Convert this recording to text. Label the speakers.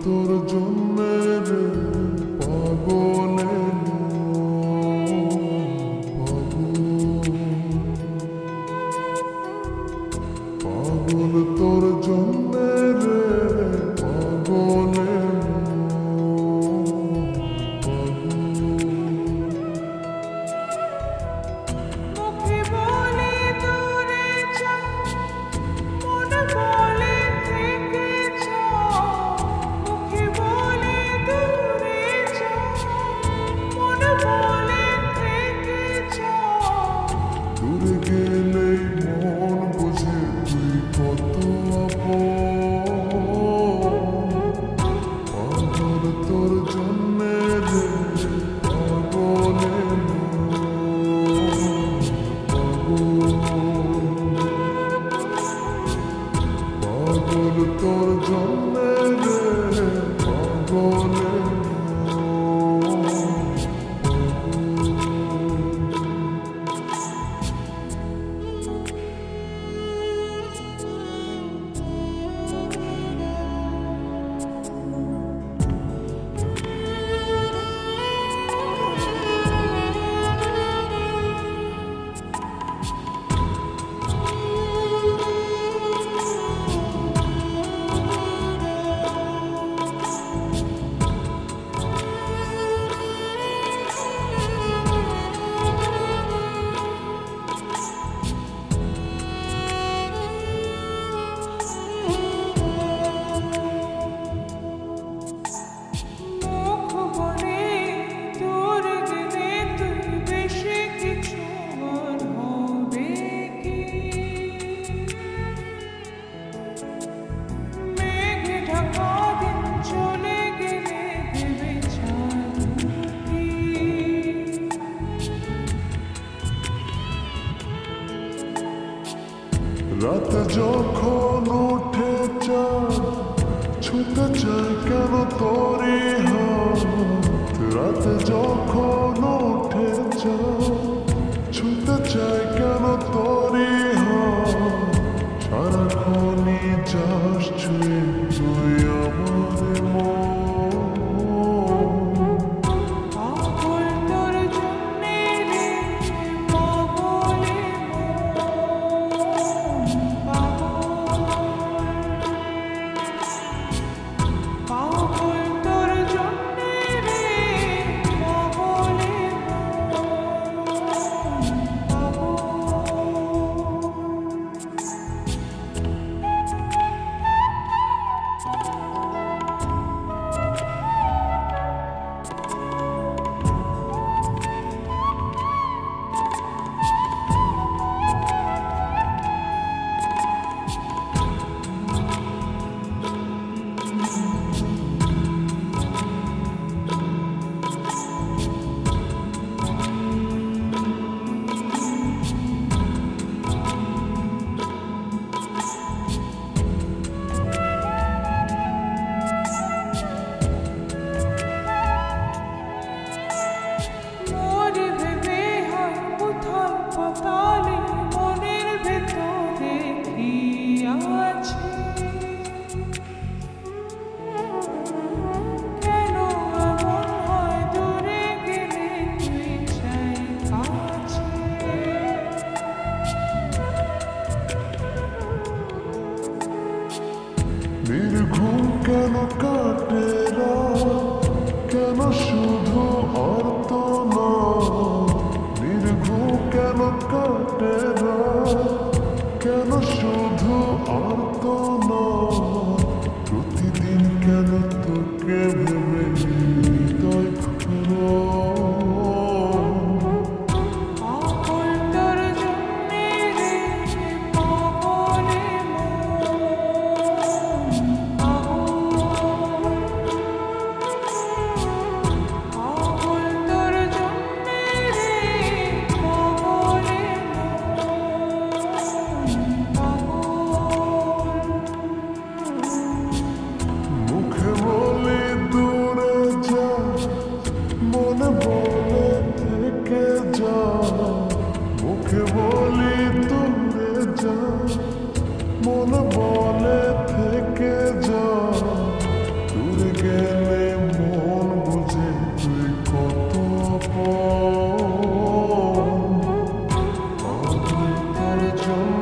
Speaker 1: futuro de রাত যখন উঠে চাঁদ ছুতে চাই কেন তোরে হাত রাত যখন উঠে চাঁদ Господь. শুধু অর্থ দীর্ঘ কেন কাটে না? কেন শুধু অর্থ প্রতিদিন কেন তোকে মন বলে থেকে যা। দূর গেলে মন বুঝে তুই কত তোর জন্য